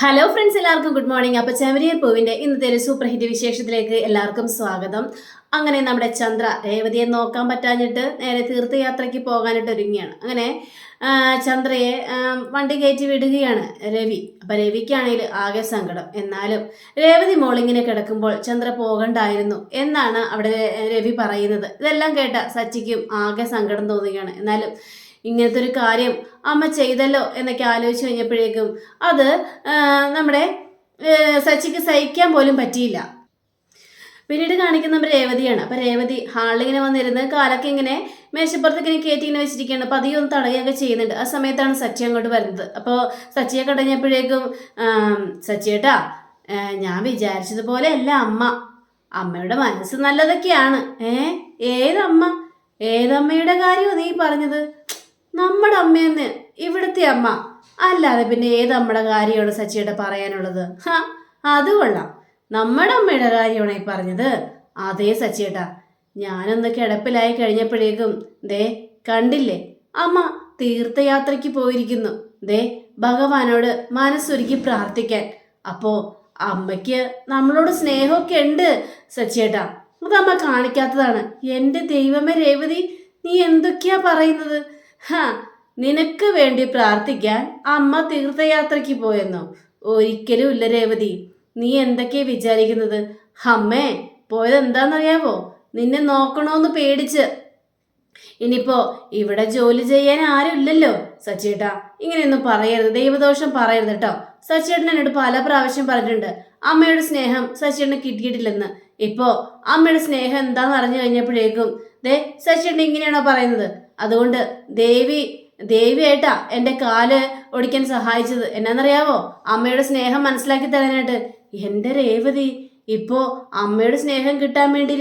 Hello friends എല്ലാവർക്കും good morning അപ്പോൾ ചെമരിയർ പൂവിന്റെ ഇന്നത്തെ ഒരു സൂപ്പർ ഹിറ്റ് വിശേഷത്തിലേക്ക് എല്ലാവർക്കും സ്വാഗതം. അങ്ങനെ നമ്മുടെ ചന്ദ്ര രേവതിയെ നോക്കാൻ പറ്റാഞ്ഞിട്ട് നേരെ തീർത്ഥയാത്രയ്ക്ക് പോകാനായിട്ട് ഒരുങ്ങിയാണ് അങ്ങനെ ചന്ദ്രയെ വണ്ടി കയറ്റി വിടുകയാണ് രവി. അപ്പം രവിക്കാണെങ്കിൽ ആകെ സങ്കടം. എന്നാലും രേവതി മോളിങ്ങിനെ കിടക്കുമ്പോൾ ചന്ദ്ര പോകണ്ടായിരുന്നു എന്നാണ് അവിടെ രവി പറയുന്നത്. ഇതെല്ലാം കേട്ട സച്ചിക്കും ആകെ സങ്കടം തോന്നുകയാണ്. എന്നാലും ഇങ്ങനത്തെ ഒരു കാര്യം അമ്മ ചെയ്തല്ലോ എന്നൊക്കെ ആലോചിച്ച് കഴിഞ്ഞപ്പോഴേക്കും അത് നമ്മുടെ സച്ചിക്ക് സഹിക്കാൻ പോലും പറ്റിയില്ല. പിന്നീട് കാണിക്കുന്നത് രേവതിയാണ്. അപ്പം രേവതി ഹാളിലിങ്ങനെ വന്നിരുന്ന് കാലൊക്കെ ഇങ്ങനെ മേശപ്പുറത്തേക്ക് ഇങ്ങനെ കയറ്റി ഇങ്ങനെ വെച്ചിരിക്കുകയാണ്. അപ്പം അധികം തടയുകയൊക്കെ ചെയ്യുന്നുണ്ട്. ആ സമയത്താണ് സച്ചി അങ്ങോട്ട് വരുന്നത്. അപ്പോൾ സച്ചിയെ കടഞ്ഞപ്പോഴേക്കും സച്ചിയേട്ടാ ഞാൻ വിചാരിച്ചതുപോലെ അല്ല അമ്മ. അമ്മയുടെ മനസ്സ് നല്ലതൊക്കെയാണ്. ഏ ഏതമ്മ? ഏതമ്മയുടെ കാര്യമോ നീ പറഞ്ഞത്? നമ്മുടെ അമ്മയെന്ന് ഇവിടുത്തെ അമ്മ. അല്ലാതെ പിന്നെ ഏത് നമ്മുടെ കാര്യമാണ് സച്ചിയുടെ പറയാനുള്ളത്? ഹാ അത് കൊള്ളാം. നമ്മുടെ അമ്മയുടെ കാര്യമാണ് ഈ പറഞ്ഞത്. അതേ സച്ചിയേട്ടാ ഞാനൊന്ന് കിടപ്പിലായി കഴിഞ്ഞപ്പോഴേക്കും ദേ കണ്ടില്ലേ? അമ്മ തീർത്ഥയാത്രയ്ക്ക് പോയിരിക്കുന്നു. ദേ ഭഗവാനോട് മനസ്സൊരുക്കി പ്രാർത്ഥിക്കാൻ. അപ്പോ അമ്മയ്ക്ക് നമ്മളോട് സ്നേഹമൊക്കെ ഉണ്ട് സച്ചിയേട്ടാ. അതമ്മ കാണിക്കാത്തതാണ്. എന്റെ ദൈവമേ രേവതി നീ എന്തൊക്കെയാ പറയുന്നത്? ഹാ നിനക്ക് വേണ്ടി പ്രാർത്ഥിക്കാൻ അമ്മ തീർത്ഥയാത്രയ്ക്ക് പോയെന്നോ? ഒരിക്കലും ഇല്ല രേവതി. നീ എന്തൊക്കെയാ വിചാരിക്കുന്നത്? അമ്മേ പോയത് എന്താണെന്നറിയാവോ നിന്നെ നോക്കണോന്ന് പേടിച്ച്. ഇനിയിപ്പോ ഇവിടെ ജോലി ചെയ്യാൻ ആരുമില്ലല്ലോ സച്ചേട്ടാ. ഇങ്ങനെയൊന്നും പറയരുത് ദൈവദോഷം പറയരുത് കേട്ടോ. സച്ചേട്ടൻ എന്നോട് പല പ്രാവശ്യം പറഞ്ഞിട്ടുണ്ട് അമ്മയുടെ സ്നേഹം സച്ചേട്ടന് കിട്ടിയിട്ടില്ലെന്ന്. ഇപ്പോ അമ്മയുടെ സ്നേഹം എന്താന്ന് അറിഞ്ഞു കഴിഞ്ഞപ്പോഴേക്കും ദേ സച്ചേട്ടൻ ഇങ്ങനെയാണോ പറയുന്നത്? അതുകൊണ്ട് ദേവി ദേവിയായിട്ടാ എന്റെ കാൽ ഒടിക്കാൻ സഹായിച്ചത് എന്നാന്നറിയാവോ? അമ്മയുടെ സ്നേഹം മനസ്സിലാക്കി തരാനായിട്ട്. എന്റെ രേവതി ഇപ്പോ അമ്മയുടെ സ്നേഹം കിട്ടാൻ വേണ്ടി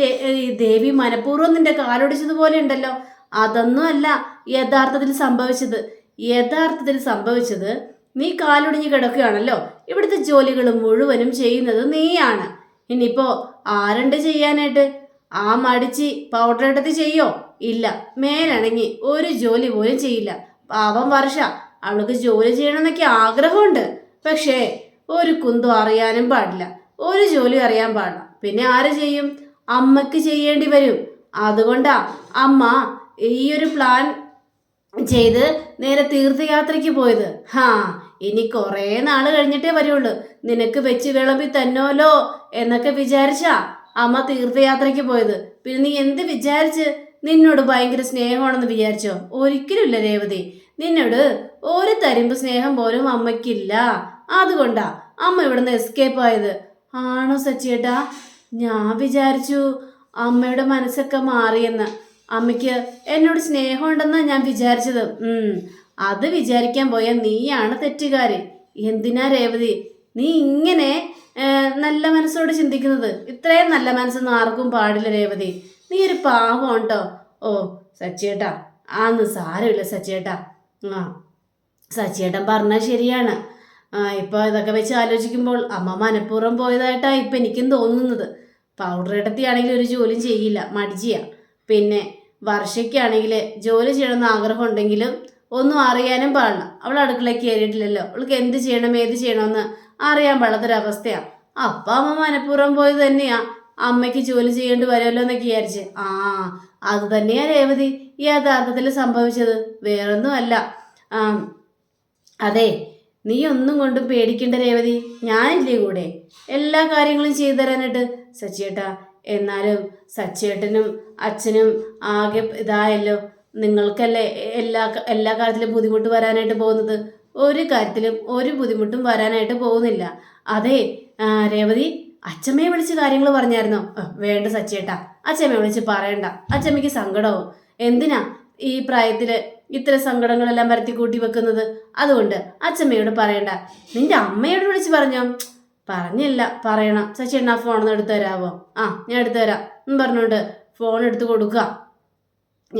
ദേവി മനഃപൂർവം നിന്റെ കാലൊടിച്ചതുപോലെ ഉണ്ടല്ലോ. അതൊന്നും അല്ല യഥാർത്ഥത്തിൽ സംഭവിച്ചത്. യഥാർത്ഥത്തിൽ സംഭവിച്ചത് നീ കാലൊടിഞ്ഞ് കിടക്കുകയാണല്ലോ. ഇവിടുത്തെ ജോലികൾ മുഴുവനും ചെയ്യുന്നത് നീയാണ്. ഇനിയിപ്പോ ആരുണ്ട് ചെയ്യാനായിട്ട്? ആ മടിച്ച് പൗഡർ എടുത്ത് ചെയ്യോ? ഇല്ല. മേലണങ്ങി ഒരു ജോലി പോലും ചെയ്യില്ല. പാവം വർഷ അവൾക്ക് ജോലി ചെയ്യണമെന്നൊക്കെ ആഗ്രഹമുണ്ട്. പക്ഷേ ഒരു കുന്തും അറിയാനും പാടില്ല. ഒരു ജോലി അറിയാൻ പാടില്ല. പിന്നെ ആര് ചെയ്യും? അമ്മയ്ക്ക് ചെയ്യേണ്ടി വരും. അതുകൊണ്ടാ അമ്മ ഈ ഒരു പ്ലാൻ ചെയ്ത് നേരെ തീർത്ഥയാത്രയ്ക്ക് പോയത്. ഹാ ഇനി കുറേ നാൾ കഴിഞ്ഞിട്ടേ വരുള്ളൂ. നിനക്ക് വെച്ച് വിളമ്പി തന്നോലോ എന്നൊക്കെ വിചാരിച്ചാ അമ്മ തീർത്ഥയാത്രയ്ക്ക് പോയത്. പിന്നെ നീ എന്ത് വിചാരിച്ച് നിന്നോട് ഭയങ്കര സ്നേഹമാണെന്ന് വിചാരിച്ചോ? ഒരിക്കലുമില്ല രേവതി. നിന്നോട് ഒരു തരിമ്പ് സ്നേഹം പോലും അമ്മയ്ക്കില്ല. അതുകൊണ്ടാ അമ്മ ഇവിടുന്ന് എസ്കേപ്പ് ആയത്. ആണോ സച്ചിയേട്ടാ? ഞാൻ വിചാരിച്ചു അമ്മയുടെ മനസ്സൊക്കെ മാറിയെന്ന്. അമ്മയ്ക്ക് എന്നോട് സ്നേഹമുണ്ടെന്നാണ് ഞാൻ വിചാരിച്ചത്. അത് വിചാരിക്കാൻ പോയ നീയാണ് തെറ്റുകാരി. എന്തിനാ രേവതി? നീ ഇങ്ങനെ നല്ല മനസ്സോട് ചിന്തിക്കുന്നത്? ഇത്രയും നല്ല മനസ്സൊന്നും ആർക്കും പാടില്ല രേവതി. നീ ഒരു പാവം ഉണ്ടോ ഓ സച്ചേട്ടാ ആന്ന് സാരമില്ല സച്ചേട്ടാ ആ സച്ചേട്ടൻ പറഞ്ഞാൽ ശരിയാണ്. ഇപ്പോൾ ഇതൊക്കെ വെച്ച് ആലോചിക്കുമ്പോൾ അമ്മ മനഃപൂർവം പോയതായിട്ടാ ഇപ്പം എനിക്കും തോന്നുന്നത്. പൗഡർ ഇടത്തിയാണെങ്കിൽ ഒരു ജോലിയും ചെയ്യില്ല മടിച്ചിയ. പിന്നെ വർഷയ്ക്കാണെങ്കിൽ ജോലി ചെയ്യണമെന്ന് ആഗ്രഹം ഉണ്ടെങ്കിലും ഒന്നും അറിയാനും പാടില്ല. അവൾ അടുക്കളയ്ക്ക് കയറിയിട്ടില്ലല്ലോ. അവൾക്ക് എന്ത് ചെയ്യണം ഏത് ചെയ്യണമെന്ന് അറിയാൻ പാടാത്തൊരവസ്ഥയാണ് അപ്പം അമ്മ മനഃപൂർവം പോയത് തന്നെയാ. അമ്മയ്ക്ക് ജോലി ചെയ്യേണ്ടി വരുമല്ലോ എന്നൊക്കെ വിചാരിച്ച്. ആ അത് തന്നെയാ രേവതി. യഥാർത്ഥത്തിൽ സംഭവിച്ചത്. വേറൊന്നുമല്ല. അല്ല അതെ നീ ഒന്നും കൊണ്ടും പേടിക്കേണ്ട രേവതി. ഞാനില്ലേ കൂടെ. എല്ലാ കാര്യങ്ങളും ചെയ്തു തരാനായിട്ട്. സച്ചിയേട്ടാ എന്നാലും സച്ചിയേട്ടനും അച്ഛനും ആകെ ഇതായല്ലോ. നിങ്ങൾക്കല്ലേ എല്ലാ എല്ലാ കാര്യത്തിലും ബുദ്ധിമുട്ട് വരാനായിട്ട് പോകുന്നത്? ഒരു കാര്യത്തിലും ഒരു ബുദ്ധിമുട്ടും വരാനായിട്ട് പോകുന്നില്ല. അതെ രേവതി അച്ഛമ്മയെ വിളിച്ച് കാര്യങ്ങൾ പറഞ്ഞായിരുന്നോ? വേണ്ട സച്ചേട്ടാ. അച്ഛമ്മയെ വിളിച്ച് പറയണ്ട. അച്ഛമ്മയ്ക്ക് സങ്കടവും. എന്തിനാ ഈ പ്രായത്തിൽ ഇത്ര സങ്കടങ്ങളെല്ലാം വരുത്തി കൂട്ടി വെക്കുന്നത്? അതുകൊണ്ട് അച്ഛമ്മയോട് പറയണ്ട. നിന്റെ അമ്മയോട് വിളിച്ച് പറഞ്ഞോ? പറഞ്ഞില്ല. പറയണം. സച്ചേട്ടൻ ആ ഫോണൊന്ന് എടുത്തു തരാവോ? ആ ഞാൻ എടുത്തു തരാം. പറഞ്ഞോണ്ട് ഫോൺ എടുത്ത് കൊടുക്കുക.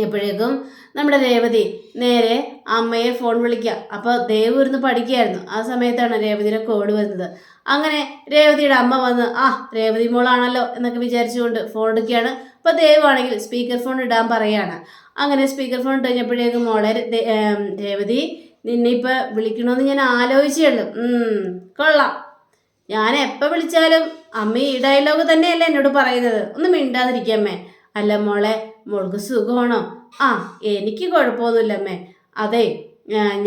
എപ്പോഴേക്കും നമ്മുടെ രേവതി നേരെ അമ്മയെ ഫോൺ വിളിക്കുക. അപ്പോൾ ദേവ് ഇരുന്ന് പഠിക്കുകയായിരുന്നു. ആ സമയത്താണ് രേവതിയുടെ കോഡ് വരുന്നത്. അങ്ങനെ രേവതിയുടെ അമ്മ വന്ന് ആ രേവതി മോളാണല്ലോ എന്നൊക്കെ വിചാരിച്ചുകൊണ്ട് ഫോൺ എടുക്കുകയാണ്. അപ്പോൾ ദേവാണെങ്കിൽ സ്പീക്കർ ഫോൺ ഇടാൻ പറയുകയാണ് അങ്ങനെ സ്പീക്കർ ഫോൺ ഇട്ട് കഴിഞ്ഞപ്പോഴേക്കും മോളെ രേവതി നിന്നെ ഇപ്പൊ വിളിക്കണമെന്ന് ഞാൻ ആലോചിച്ചേ ഉള്ളൂ കൊള്ളാം. ഞാൻ എപ്പോൾ വിളിച്ചാലും അമ്മ ഈ ഡയലോഗ് തന്നെയല്ലേ എന്നോട് പറയുന്നത്. ഒന്ന് മിണ്ടാതിരിക്കമ്മേ അല്ല മോളെ മോൾക്ക് സുഖമാണോ? ആ എനിക്ക് കുഴപ്പമൊന്നുമില്ലമ്മേ. അതെ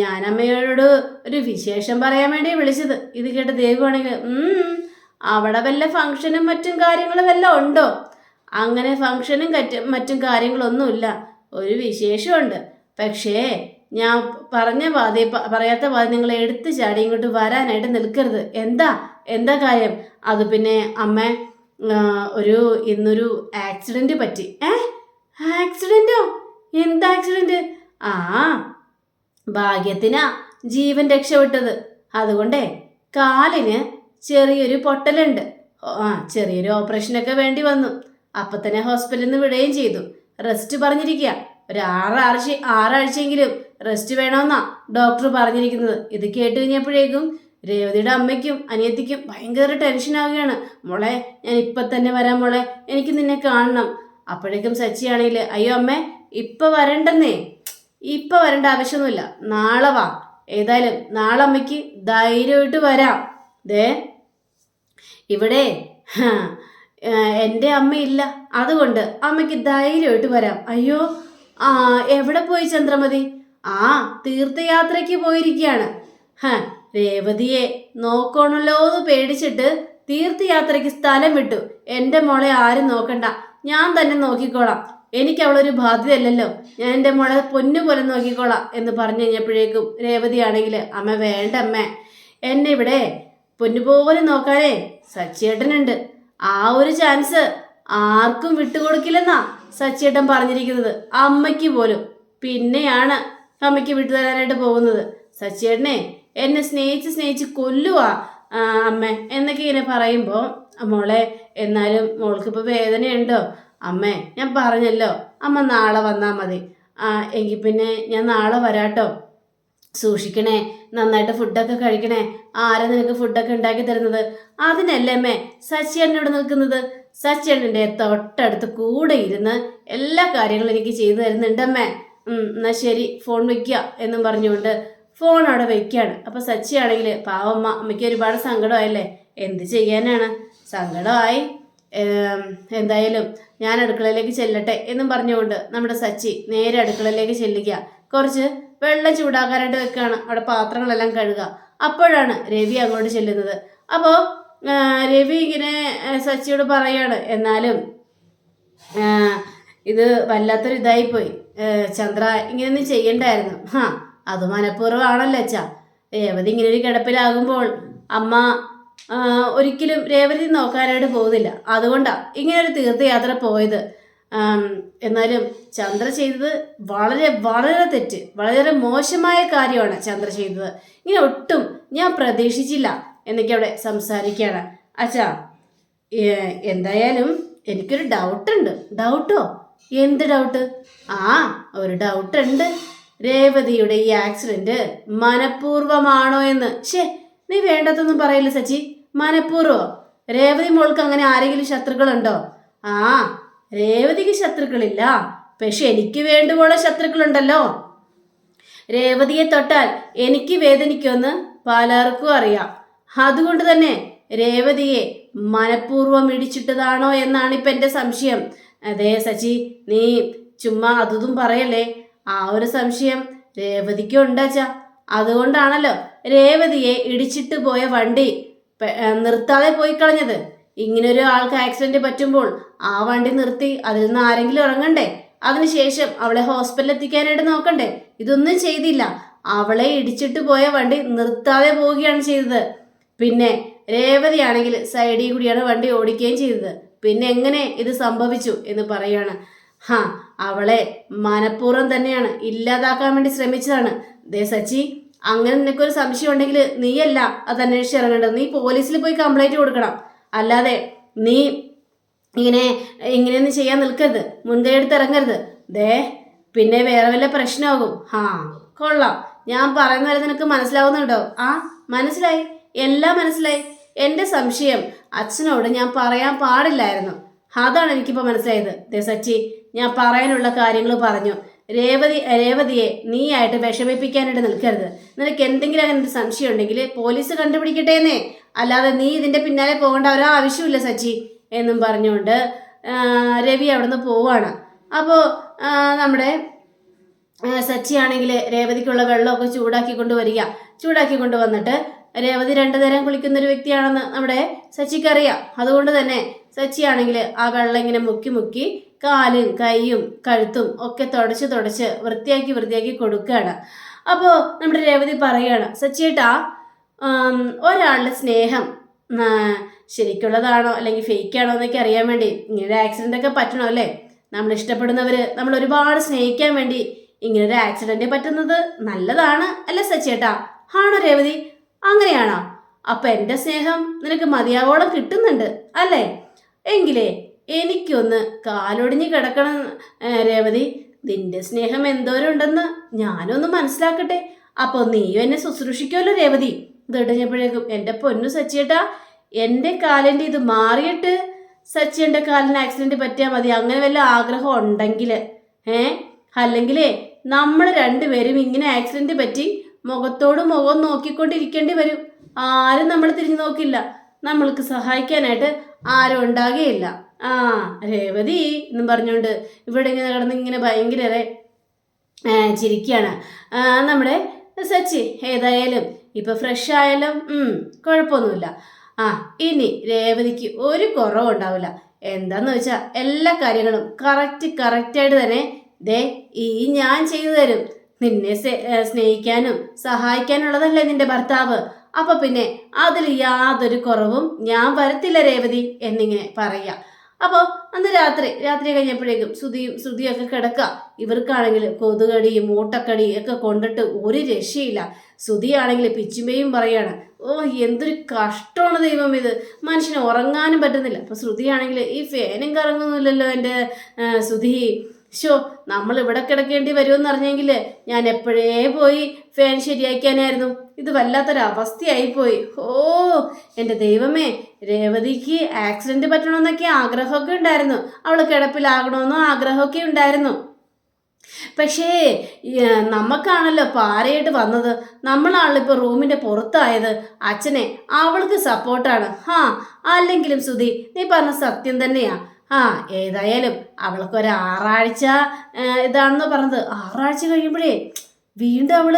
ഞാനമ്മയോട് ഒരു വിശേഷം പറയാൻ വേണ്ടി വിളിച്ചത്. ഇത് കേട്ട് ദേവുവാണെങ്കിൽ അവിടെ വല്ല ഫംഗ്ഷനും മറ്റും കാര്യങ്ങളും വല്ലതും ഉണ്ടോ? അങ്ങനെ ഫംഗ്ഷനും മറ്റും കാര്യങ്ങളൊന്നുമില്ല. ഒരു വിശേഷമുണ്ട്. പക്ഷേ ഞാൻ പറഞ്ഞ പാതി പറയാത്ത പാതി നിങ്ങൾ എടുത്ത് ചാടി ഇങ്ങോട്ട് വരാനായിട്ട് നിൽക്കരുത്. എന്താ? എന്താ കാര്യം? അത് പിന്നെ അമ്മ ഒരു ഇന്നൊരു ആക്സിഡന്റ് പറ്റി. ഏ? ആക്സിഡന്റോ എന്ത് ആക്സിഡന്റ് ആ ഭാഗ്യത്തിനാ ജീവൻ രക്ഷപ്പെട്ടത്. അതുകൊണ്ടേ കാലിന് ചെറിയൊരു പൊട്ടലുണ്ട്. ആ ചെറിയൊരു ഓപ്പറേഷനൊക്കെ വേണ്ടി വന്നു. അപ്പൊ തന്നെ ഹോസ്പിറ്റലിൽ നിന്ന് വിടുകയും ചെയ്തു. റെസ്റ്റ് പറഞ്ഞിരിക്കുക ഒരു ആറാഴ്ച ആറാഴ്ചയെങ്കിലും റെസ്റ്റ് വേണമെന്നാ ഡോക്ടർ പറഞ്ഞിരിക്കുന്നത്. ഇത് കേട്ട് കഴിഞ്ഞപ്പോഴേക്കും രേവതിയുടെ അമ്മയ്ക്കും അനിയത്തിക്കും ഭയങ്കര ടെൻഷൻ ആവുകയാണ്. മോളെ ഞാൻ ഇപ്പൊ തന്നെ വരാം മോളെ. എനിക്ക് നിന്നെ കാണണം. അപ്പോഴേക്കും സച്ചിയാണെങ്കിൽ അയ്യോ അമ്മേ ഇപ്പൊ വരണ്ടെന്നേ. ഇപ്പൊ വരേണ്ട ആവശ്യമൊന്നുമില്ല. നാളെ വാ. ഏതായാലും നാളെ അമ്മയ്ക്ക് ധൈര്യമായിട്ട് വരാം. ദേ ഇവിടെ എന്റെ അമ്മയില്ല. അതുകൊണ്ട് അമ്മയ്ക്ക് ധൈര്യമായിട്ട് വരാം. അയ്യോ ആ എവിടെ പോയി ചന്ദ്രമതി? ആ തീർത്ഥയാത്രയ്ക്ക് പോയിരിക്കുകയാണ്. ഹ രേവതിയെ നോക്കണല്ലോ എന്ന് പേടിച്ചിട്ട് തീർത്ഥയാത്രയ്ക്ക് സ്ഥലം വിട്ടു. എന്റെ മോളെ ആരും നോക്കണ്ട. ഞാൻ തന്നെ നോക്കിക്കോളാം. എനിക്ക് അവളൊരു ബാധ്യതയല്ലല്ലോ. ഞാൻ എന്റെ മോളെ പൊന്നു പോലെ നോക്കിക്കോളാം എന്ന് പറഞ്ഞു കഴിഞ്ഞപ്പോഴേക്കും രേവതിയാണെങ്കിൽ അമ്മ വേണ്ട അമ്മ. എന്നെ ഇവിടെ പൊന്നുപോലെ നോക്കാനേ സച്ചേട്ടനുണ്ട് ആ ഒരു ചാൻസ് ആർക്കും വിട്ടുകൊടുക്കില്ലെന്നാ സച്ചേട്ടൻ പറഞ്ഞിരിക്കുന്നത്. അമ്മയ്ക്ക് പോലും. പിന്നെയാണ് അമ്മയ്ക്ക് വിട്ടുതരാനായിട്ട് പോകുന്നത്. സച്ചേട്ടനെ എന്നെ സ്നേഹിച്ച് സ്നേഹിച്ച് കൊല്ലുവാ അമ്മ എന്നൊക്കെ ഇങ്ങനെ പറയുമ്പോൾ മോളെ എന്നാലും മോൾക്കിപ്പോൾ വേദനയുണ്ടോ? അമ്മേ ഞാൻ പറഞ്ഞല്ലോ. അമ്മ നാളെ വന്നാൽ മതി. ആ എങ്കിൽ പിന്നെ ഞാൻ നാളെ വരാട്ടോ. സൂക്ഷിക്കണേ നന്നായിട്ട് ഫുഡൊക്കെ കഴിക്കണേ. ആരാ നിനക്ക് ഫുഡൊക്കെ ഉണ്ടാക്കി തരുന്നത്? അതിനല്ലേ അമ്മേ സച്ചിയേട്ടനോട് നിൽക്കുന്നത്? സച്ചിയണ്ണന്റെ തൊട്ടടുത്ത് കൂടെ ഇരുന്ന് എല്ലാ കാര്യങ്ങളും എനിക്ക് ചെയ്തു തരുന്നുണ്ടമ്മേ അമ്മേ. ശരി ഫോൺ വയ്ക്കുക എന്നും പറഞ്ഞുകൊണ്ട് ഫോൺ അവിടെ വയ്ക്കുകയാണ് അപ്പോൾ സച്ചിയാണെങ്കിൽ പാവമ്മ അമ്മയ്ക്ക് ഒരുപാട് സങ്കടമായല്ലേ? എന്ത് ചെയ്യാനാണ്? സങ്കടമായി. എന്തായാലും ഞാൻ അടുക്കളയിലേക്ക് ചെല്ലട്ടെ എന്നും പറഞ്ഞുകൊണ്ട് നമ്മുടെ സച്ചി നേരെ അടുക്കളയിലേക്ക് ചെല്ലുക. കുറച്ച് വെള്ളം ചൂടാക്കാനായിട്ട് വെക്കുകയാണ് അവിടെ പാത്രങ്ങളെല്ലാം കഴുകുക. അപ്പോഴാണ് രവി അങ്ങോട്ട് ചെല്ലുന്നത്. അപ്പോൾ രവി ഇങ്ങനെ സച്ചിയോട് പറയാണ് എന്നാലും ഇത് വല്ലാത്തൊരു ഇതായിപ്പോയി. ആ, ചന്ദ്ര ഇങ്ങനെയൊന്നും ചെയ്യണ്ടായിരുന്നു. ആ അത് മനഃപൂർവമാണല്ലോ അച്ഛാ. രേവതി ഇങ്ങനെ ഒരു കിടപ്പിലാകുമ്പോൾ അമ്മ ഒരിക്കലും രേവതി നോക്കാനായിട്ട് പോകുന്നില്ല. അതുകൊണ്ടാണ് ഇങ്ങനെ ഒരു തീർത്ഥയാത്ര പോയത്. എന്നാലും ചന്ദ്ര ചെയ്തത് വളരെ വളരെ തെറ്റ്. വളരെ മോശമായ കാര്യമാണ് ചന്ദ്ര ചെയ്തത്. ഇങ്ങനെ ഒട്ടും ഞാൻ പ്രതീക്ഷിച്ചില്ല എന്നൊക്കെ അവിടെ സംസാരിക്കുകയാണ്. അച്ഛാ എന്തായാലും എനിക്കൊരു ഡൗട്ടുണ്ട്. ഡൗട്ടോ? എന്ത് ഡൗട്ട്? ആ ഒരു ഡൗട്ടുണ്ട്. രേവതിയുടെ ഈ ആക്സിഡന്റ് മനഃപൂർവമാണോ എന്ന്. ഷേ നീ വേണ്ടതൊന്നും പറയില്ല സച്ചി? മനഃപൂർവം. രേവതി മോൾക്ക് അങ്ങനെ ആരെങ്കിലും ശത്രുക്കളുണ്ടോ? ആ രേവതിക്ക് ശത്രുക്കളില്ല. പക്ഷെ എനിക്ക് വേണ്ടുപോലെ ശത്രുക്കളുണ്ടല്ലോ. രേവതിയെ തൊട്ടാൽ എനിക്ക് വേദനിക്കുമെന്ന് പലർക്കും അറിയാം. അതുകൊണ്ട് തന്നെ രേവതിയെ മനഃപൂർവം ഇടിച്ചിട്ടതാണോ എന്നാണ് ഇപ്പം എന്റെ സംശയം. അതെ സച്ചി നീ ചുമ്മാ അതും പറയല്ലേ? ആ ഒരു സംശയം രേവതിക്കും ഉണ്ടാച്ചാ. അതുകൊണ്ടാണല്ലോ രേവതിയെ ഇടിച്ചിട്ട് പോയ വണ്ടി നിർത്താതെ പോയി കളഞ്ഞത്. ഇങ്ങനൊരു ആൾക്ക് ആക്സിഡന്റ് പറ്റുമ്പോൾ ആ വണ്ടി നിർത്തി അതിൽ നിന്ന് ആരെങ്കിലും ഇറങ്ങണ്ടേ? അതിനുശേഷം അവളെ ഹോസ്പിറ്റലിൽ എത്തിക്കാനായിട്ട് നോക്കണ്ടേ? ഇതൊന്നും ചെയ്തില്ല. അവളെ ഇടിച്ചിട്ട് പോയ വണ്ടി നിർത്താതെ പോവുകയാണ് ചെയ്തത്. പിന്നെ രേവതിയാണെങ്കിൽ സൈഡിൽ കൂടിയാണ് വണ്ടി ഓടിക്കുകയും ചെയ്തത്. പിന്നെ എങ്ങനെ ഇത് സംഭവിച്ചു എന്ന് പറയാണ് ഹാ അവളെ മനഃപൂർവം തന്നെയാണ് ഇല്ലാതാക്കാൻ വേണ്ടി ശ്രമിച്ചതാണ്. ദേ സച്ചി അങ്ങനെ നിനക്കൊരു സംശയം ഉണ്ടെങ്കിൽ നീയല്ല അത് അന്വേഷിച്ച് ഇറങ്ങേണ്ടത്. നീ പോലീസിൽ പോയി കംപ്ലൈന്റ് കൊടുക്കണം. അല്ലാതെ നീ ഇങ്ങനെ ഇങ്ങനെയൊന്നും ചെയ്യാൻ നിൽക്കരുത്. മുൻകൈ എടുത്ത് ഇറങ്ങരുത്. ദേ പിന്നെ വേറെ വല്ല പ്രശ്നമാകും. ആ കൊള്ളാം. ഞാൻ പറയുന്ന വരെ നിനക്ക് മനസ്സിലാവുന്നുണ്ടോ? ആ മനസ്സിലായി. എല്ലാം മനസ്സിലായി. എന്റെ സംശയം അച്ഛനോട് ഞാൻ പറയാൻ പാടില്ലായിരുന്നു. അതാണ് എനിക്കിപ്പോൾ മനസ്സിലായത്. ദേ സച്ചി ഞാൻ പറയാനുള്ള കാര്യങ്ങൾ പറഞ്ഞു. രേവതി രേവതിയെ നീയായിട്ട് വിഷമിപ്പിക്കാനായിട്ട് നിൽക്കരുത്. നിനക്ക് എന്തെങ്കിലും അങ്ങനെ ഒരു സംശയം ഉണ്ടെങ്കിൽ പോലീസ് കണ്ടുപിടിക്കട്ടേന്നേ. അല്ലാതെ നീ ഇതിന്റെ പിന്നാലെ പോകേണ്ട ഒരു ആവശ്യമില്ല സച്ചി എന്നും പറഞ്ഞുകൊണ്ട് രവി അവിടുന്ന് പോവാണ്. അപ്പോൾ നമ്മുടെ സച്ചി സച്ചിയാണെങ്കിൽ രേവതിക്കുള്ള വെള്ളമൊക്കെ ചൂടാക്കി കൊണ്ടുവരിക ചൂടാക്കി കൊണ്ടുവന്നിട്ട് രേവതി രണ്ടു നേരം കുളിക്കുന്ന ഒരു വ്യക്തിയാണെന്ന് നമ്മുടെ സച്ചിക്കറിയാം. അതുകൊണ്ട് തന്നെ സച്ചിയാണെങ്കിൽ ആ വെള്ളം ഇങ്ങനെ മുക്കി മുക്കി കാലും കൈയും കഴുത്തും ഒക്കെ തുടച്ച് തുടച്ച് വൃത്തിയാക്കി വൃത്തിയാക്കി കൊടുക്കുകയാണ്. അപ്പോൾ നമ്മുടെ രേവതി പറയുകയാണ് സച്ചേട്ടാ ഒരാളുടെ സ്നേഹം ശരിക്കുള്ളതാണോ അല്ലെങ്കിൽ ഫേക്കാണോ എന്നൊക്കെ അറിയാൻ വേണ്ടി ഇങ്ങനെ ആക്സിഡന്റ് ഒക്കെ പറ്റണോ അല്ലേ? നമ്മൾ ഇഷ്ടപ്പെടുന്നവർ നമ്മൾ ഒരുപാട് സ്നേഹിക്കാൻ വേണ്ടി ഇങ്ങനെ ഒരു ആക്സിഡന്റ് പറ്റുന്നത് നല്ലതാണ് അല്ലേ സച്ചേട്ടാ ആണോ രേവതി? അങ്ങനെയാണോ? അപ്പം എന്റെ സ്നേഹം നിനക്ക് മതിയാവോളം കിട്ടുന്നുണ്ട് അല്ലേ? എങ്കിലേ എനിക്കൊന്ന് കാലൊടിഞ്ഞ് കിടക്കണം രേവതി. നിന്റെ സ്നേഹം എന്തോരം ഉണ്ടെന്ന് ഞാനൊന്ന് മനസ്സിലാക്കട്ടെ. അപ്പോൾ നീയും എന്നെ ശുശ്രൂഷിക്കുമല്ലോ രേവതി. ഇത് എന്റെ പൊന്നു സച്ചിയേട്ടാ എന്റെ കാലിന്റെ ഇത് മാറിയിട്ട് സച്ചിന്റെ കാലിന് ആക്സിഡന്റ് പറ്റിയാൽ മതി. അങ്ങനെ വല്ല ആഗ്രഹം ഉണ്ടെങ്കിൽ ഏ? അല്ലെങ്കിലേ നമ്മൾ രണ്ടുപേരും ഇങ്ങനെ ആക്സിഡന്റ് പറ്റി മുഖത്തോട് മുഖം നോക്കിക്കൊണ്ടിരിക്കേണ്ടി വരും. ആരും നമ്മൾ തിരിഞ്ഞു നോക്കില്ല. നമ്മൾക്ക് സഹായിക്കാനായിട്ട് ആരും ഉണ്ടാകുകയില്ല. ആ രേവതി എന്നും പറഞ്ഞുകൊണ്ട് ഇവിടെ ഇങ്ങനെ കിടന്ന് ഇങ്ങനെ ഭയങ്കര ചിരിക്കുകയാണ് നമ്മുടെ സച്ചി ഏതായാലും ഇപ്പം ഫ്രഷ് ആയാലും കുഴപ്പമൊന്നുമില്ല. ആ ഇനി രേവതിക്ക് ഒരു കുറവുണ്ടാവില്ല എന്താന്ന് വെച്ചാൽ എല്ലാ കാര്യങ്ങളും കറക്റ്റ് കറക്റ്റായിട്ട് തന്നെ ദേ ഈ ഞാൻ ചെയ്തു തരും. നിന്നെ സ്നേഹിക്കാനും സഹായിക്കാനുള്ളതല്ലേ നിന്റെ ഭർത്താവ്. അപ്പൊ പിന്നെ അതിൽ യാതൊരു കുറവും ഞാൻ വരത്തില്ല രേവതി എന്നിങ്ങനെ പറയുക. അപ്പോൾ അന്ന് രാത്രി രാത്രി കഴിഞ്ഞപ്പോഴേക്കും ശ്രുതിയും ശ്രുതിയൊക്കെ കിടക്കുക. ഇവർക്കാണെങ്കിൽ കൊതുകടി മൂട്ടക്കടി ഒക്കെ കൊണ്ടിട്ട് ഒരു രക്ഷയില്ല. ശ്രുതിയാണെങ്കിൽ പിച്ചിമ്മയും പറയാണ് ഓ എന്തൊരു കഷ്ടമാണ് ദൈവം ഇത്. മനുഷ്യന് ഉറങ്ങാനും പറ്റുന്നില്ല. അപ്പൊ ശ്രുതിയാണെങ്കിൽ ഈ ഫേനും കറങ്ങുന്നില്ലല്ലോ എന്റെ ശ്രുതി ഷോ നമ്മൾ ഇവിടെ കിടക്കേണ്ടി വരുമെന്ന് അറിഞ്ഞെങ്കിൽ ഞാൻ എപ്പോഴേ പോയി ഫാൻ ശരിയാക്കാനായിരുന്നു ഇത് വല്ലാത്തൊരവസ്ഥയായി പോയി ഓ എന്റെ ദൈവമേ രേവതിക്ക് ആക്സിഡന്റ് പറ്റണമെന്നൊക്കെ ആഗ്രഹമൊക്കെ ഉണ്ടായിരുന്നു. അവൾ കിടപ്പിലാകണമെന്നോ ആഗ്രഹമൊക്കെ ഉണ്ടായിരുന്നു. പക്ഷേ നമുക്കാണല്ലോ പാരയായിട്ട് വന്നത്. നമ്മളാണിപ്പോൾ റൂമിന്റെ പുറത്തായത്. അച്ഛനെ അവൾക്ക് സപ്പോർട്ടാണ്. ഹാ അല്ലെങ്കിലും സുധി നീ പറഞ്ഞ സത്യം തന്നെയാ. ആ ഏതായാലും അവൾക്കൊരു ആറാഴ്ച ഇതാണെന്ന് പറഞ്ഞത്. ആറാഴ്ച കഴിയുമ്പോഴേ വീണ്ടും അവൾ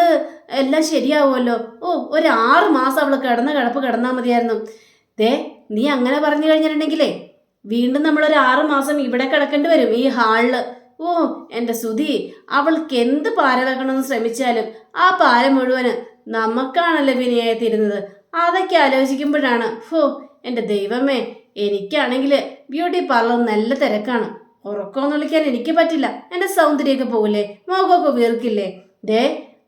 എല്ലാം ശരിയാവുമല്ലോ? ഓ ഒരു ആറ് മാസം അവൾ കിടന്ന കിടപ്പ് കിടന്നാൽ മതിയായിരുന്നു. ദേ നീ അങ്ങനെ പറഞ്ഞു കഴിഞ്ഞിട്ടുണ്ടെങ്കിലേ വീണ്ടും നമ്മൾ ഒരു ആറ് മാസം ഇവിടെ കിടക്കേണ്ടി വരും ഈ ഹാളിൽ. ഓ എന്റെ സുധി അവൾക്ക് എന്ത് പാരളക്കണമെന്ന് ശ്രമിച്ചാലും ആ പാര മുഴുവൻ നമുക്കാണല്ലോ വിനയായി തീരുന്നത് അതൊക്കെ ആലോചിക്കുമ്പോഴാണ്. ഹോ എന്റെ ദൈവമേ എനിക്കാണെങ്കിൽ ബ്യൂട്ടി പാർലർ നല്ല തിരക്കാണ്. ഉറക്കമെന്ന് വിളിക്കാൻ എനിക്ക് പറ്റില്ല. എന്റെ സൗന്ദര്യമൊക്കെ പോകില്ലേ? മുഖമൊക്കെ വീർക്കില്ലേ? ദേ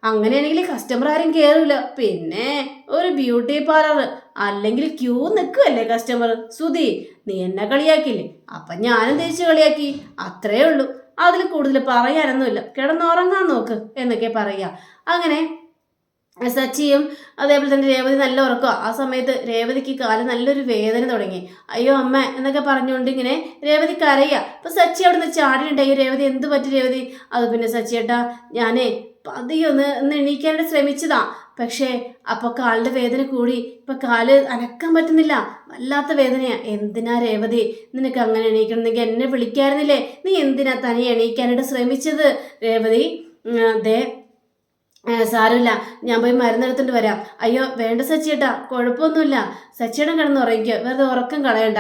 അങ്ങനെയാണെങ്കിൽ കസ്റ്റമർ ആരും കയറില്ല പിന്നെ ഒരു ബ്യൂട്ടി പാർലർ അല്ലെങ്കിൽ ക്യൂ നിൽക്കുമല്ലേ കസ്റ്റമർ സുധി നീ എന്നെ കളിയാക്കില്ലേ അപ്പം ഞാനും തിരിച്ച് കളിയാക്കി. അത്രേ ഉള്ളൂ. അതിൽ കൂടുതൽ പറയാനൊന്നുമില്ല. കിടന്നുറങ്ങാൻ നോക്ക് എന്നൊക്കെ പറയുക അങ്ങനെ സച്ചിയും അതേപോലെ തന്നെ രേവതി നല്ല ഉറക്കുക ആ സമയത്ത് രേവതിക്ക് കാൽ നല്ലൊരു വേദന തുടങ്ങി. അയ്യോ അമ്മ എന്നൊക്കെ പറഞ്ഞുകൊണ്ട് ഇങ്ങനെ രേവതി കരയുക അപ്പം സച്ചി അവിടെ നിന്ന് ചാടിയിട്ടുണ്ടായി രേവതി എന്ത് പറ്റി രേവതി? അത് പിന്നെ സച്ചിയേട്ടാ ഞാനേ പതിയെ ഒന്ന് ഒന്ന് എണീക്കാനായിട്ട് ശ്രമിച്ചതാ. പക്ഷേ അപ്പൊ കാലിന്റെ വേദന കൂടി. ഇപ്പൊ കാൽ അനക്കാൻ പറ്റുന്നില്ല. വല്ലാത്ത വേദനയാ. എന്തിനാ രേവതി? നിനക്ക് അങ്ങനെ എണീക്കണമെന്നെങ്കിൽ എന്നെ വിളിക്കായിരുന്നില്ലേ? നീ എന്തിനാ തനിയെ എണീക്കാനായിട്ട് ശ്രമിച്ചത്? രേവതി ദേ സാരമില്ല. ഞാൻ പോയി മരുന്നെടുത്തിട്ട് വരാം. അയ്യോ വേണ്ട സച്ചിയേട്ടാ കുഴപ്പമൊന്നുമില്ല. സച്ചിയുടെ കിടന്ന് ഉറങ്ങിക്കോ. വെറുതെ ഉറക്കം കളയണ്ട.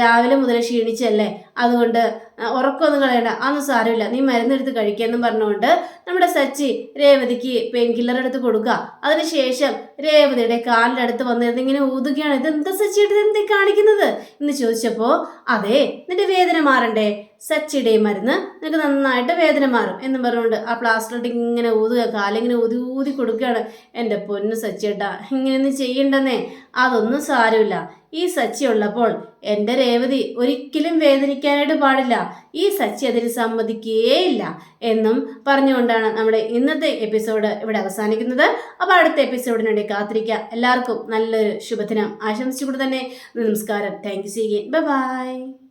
രാവിലെ മുതൽ ക്ഷീണിച്ചല്ലേ? അതുകൊണ്ട് ഉറക്കമൊന്നും കളയണ്ട. അതൊന്നും സാരമില്ല. നീ മരുന്നെടുത്ത് കഴിക്കാമെന്നും പറഞ്ഞുകൊണ്ട് നമ്മുടെ സച്ചി രേവതിക്ക് പെയിൻ കില്ലർ എടുത്ത് കൊടുക്കുക അതിനുശേഷം രേവതിയുടെ കാലിന്റെ അടുത്ത് വന്നിരുന്ന് ഇങ്ങനെ ഊതുകയാണ്. ഇത് എന്താ സച്ചിയുടെ എന്തേ കാണിക്കുന്നത്? എന്ന് ചോദിച്ചപ്പോൾ അതെ നിന്റെ വേദന മാറണ്ടേ? സച്ചിയുടെ മരുന്ന് നിനക്ക് നന്നായിട്ട് വേദന മാറും എന്നും പറഞ്ഞുകൊണ്ട് ആ പ്ലാസ്റ്ററിട്ട് ഇങ്ങനെ ഊതുക കാലിങ്ങനെ ഊതി ഊതി കൊടുക്കുകയാണ്. എന്റെ പൊന്ന് സച്ചിയേട്ടാ ഇങ്ങനെയൊന്നും ചെയ്യണ്ടെന്നേ. അതൊന്നും സാരമില്ല. ഈ സച്ചി ഉള്ളപ്പോൾ എന്റെ രേവതി ഒരിക്കലും വേദനിക്കാനായിട്ട് പാടില്ല. ഈ സച്ചി അതിന് സമ്മതിക്കുകയില്ല എന്നും പറഞ്ഞുകൊണ്ടാണ് നമ്മുടെ ഇന്നത്തെ എപ്പിസോഡ് ഇവിടെ അവസാനിക്കുന്നത്. അപ്പോൾ അടുത്ത എപ്പിസോഡിന് വേണ്ടി കാത്തിരിക്കുക. എല്ലാവർക്കും നല്ലൊരു ശുഭദിനം. ആശംസിച്ചുകൊണ്ട് തന്നെ നമസ്കാരം. Thank you C by